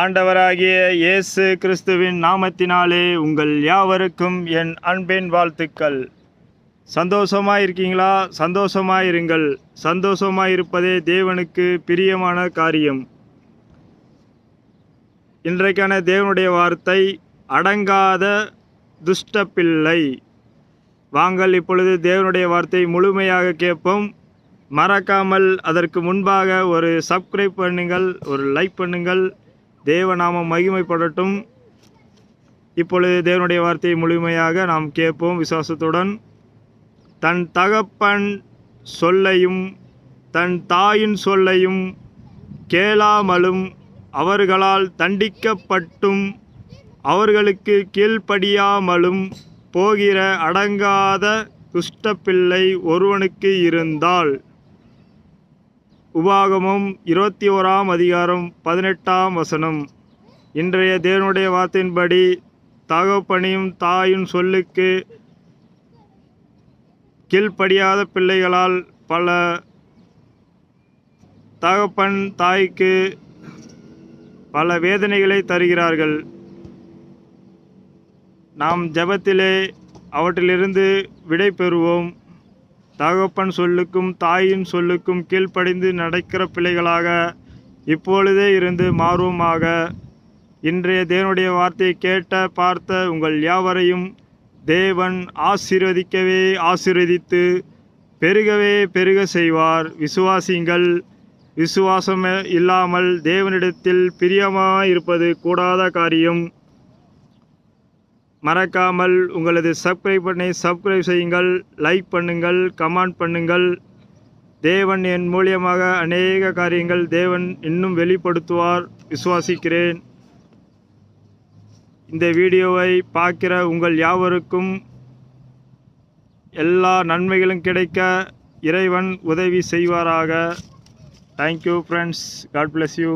ஆண்டவராகிய இயேசு கிறிஸ்துவின் நாமத்தினாலே உங்கள் யாவருக்கும் என் அன்பின் வாழ்த்துக்கள். சந்தோஷமாக இருக்கீங்களா சந்தோஷமாக இருங்கள் சந்தோஷமாக இருப்பதே தேவனுக்கு பிரியமான காரியம். இன்றைக்கான தேவனுடைய வார்த்தை அடங்காத துஷ்ட பிள்ளை வாங்கள் இப்பொழுது தேவனுடைய வார்த்தை முழுமையாக கேட்போம். மறக்காமல் அதற்கு முன்பாக ஒரு சப்ஸ்கிரைப் பண்ணுங்கள் ஒரு லைக் பண்ணுங்கள். தேவநாமம் மகிமைப்படட்டும். இப்பொழுது தேவனுடைய வார்த்தையை முழுமையாக நாம் கேட்போம் விசுவாசத்துடன். தன் தகப்பன் சொல்லையும் தன் தாயின் சொல்லையும் கேளாமலும் அவர்களால் தண்டிக்கப்பட்டும் அவர்களுக்கு கீழ்ப்படியாமலும் போகிற அடங்காத துஷ்டப்பிள்ளை ஒருவனுக்கு இருந்தால். உபாகமும் இருபத்தி ஓராம் அதிகாரம் பதினெட்டாம் வசனம். இன்றைய தேவனுடைய வார்த்தையின்படி தகப்பனையும் தாயும் சொல்லுக்கு கீழ்ப்படியாத பிள்ளைகளால் பல தகப்பன் தாய்க்கு பல வேதனைகளை தருகிறார்கள். நாம் ஜெபத்திலே அவற்றிலிருந்து விடை பெறுவோம். தகப்பன் சொல்லுக்கும் தாயின் சொல்லுக்கும் கீழ்ப்படிந்து நடக்கிற பிள்ளைகளாக இப்பொழுதே இருந்து மாறுவோமாக இன்றைய தேவனுடைய வார்த்தையை கேட்ட பார்த்த உங்கள் யாவரையும் தேவன் ஆசீர்வதிக்கவே ஆசீர்வதித்து பெருகவே பெருக செய்வார். விசுவாசிங்கள் விசுவாசம் இல்லாமல் தேவனிடத்தில் பிரியமாக இருப்பது கூடாத காரியம். மறக்காமல் உங்களது சப்ஸ்கிரைப் பண்ணி சப்ஸ்கிரைப் செய்யுங்கள் லைக் பண்ணுங்கள் கமெண்ட் பண்ணுங்கள். தேவன் என் மூலியமாக அநேக காரியங்கள் தேவன் இன்னும் வெளிப்படுத்துவார். விசுவாசிக்கிறேன். இந்த வீடியோவை பார்க்கிற உங்கள் யாவருக்கும் எல்லா நன்மைகளும் கிடைக்க இறைவன் உதவி செய்வாராக. Thank you friends God bless you